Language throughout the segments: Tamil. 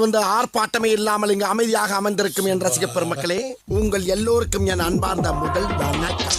திரண்டு வந்து ஆர்ப்பாட்டமே இல்லாமல் இங்கு அமைதியாக அமர்ந்திருக்கும் என் ரசிக பெருமக்களே உங்கள் எல்லோருக்கும் என் அன்பார்ந்த முதல் வணக்கம்.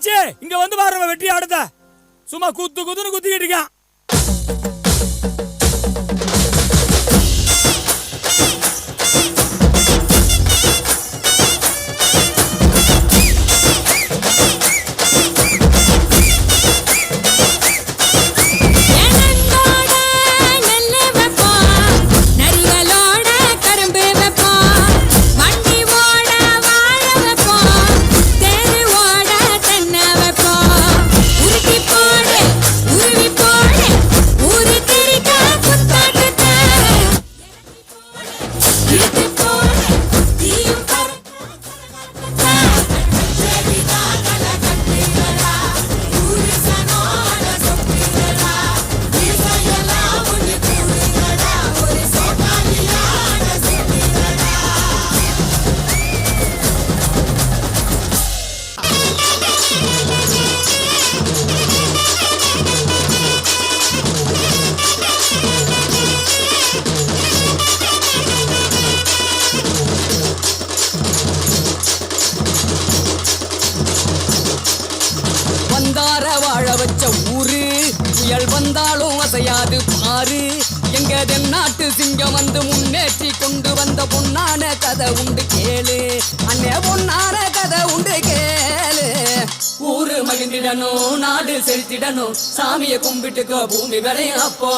ஆச்சு இங்க வந்து பாரு வெற்றி ஆடுத சும்மா குத்து குத்துன்னு குத்திக்கிட்டு இருக்கான். வந்தாலும் அசையாது பாரு எங்க தென்னாட்டு சிங்கம் வந்து முன்னேற்றி கொண்டு வந்த பொன்னான கதை உண்டு கேளு. அண்ணே பொன்னான கதை உண்டு கேளு. ஊரு மகிழ்ந்திடணும் நாடு செலுத்திடணும் சாமிய கும்பிட்டுக்கோ பூமி விளையும் அப்போ.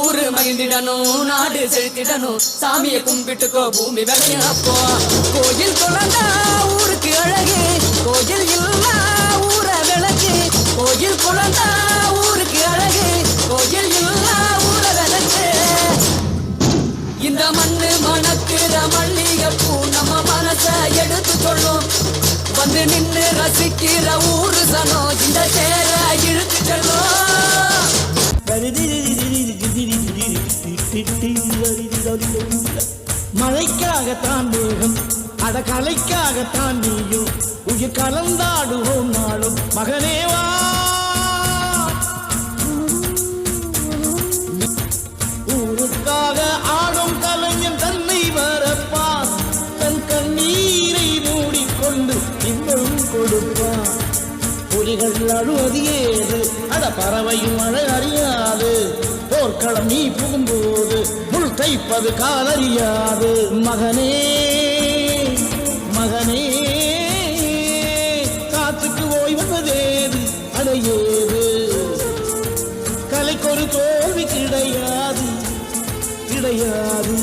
ஊரு மகிழ்ந்திடணும் நாடு செலுத்திடணும் சாமிய கும்பிட்டுக்கோ பூமி விளையும் அப்போ. கோயில் குழந்தை வந்து நின்று ரசிக்கிற ஊரு சனம் இந்த சேர இழுத்து செல்லும் மழைக்காகத்தான் மேகம் அட கலைக்காகத்தான் நீயும். உயிர் கலந்தாடுவோம் நாளும் மகனேவா புலிகள் அழுவது ஏது? அட பறவையும் மழை அறியாது. போர்க்களம் நீ புகும்போது முள் தைப்பது காலறியாது. மகனே மகனே காத்துக்கு ஓய்வதேது அடையேது கலைக்கொரு தோல்வி கிடையாது. கிடையாது.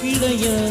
கிடையாது.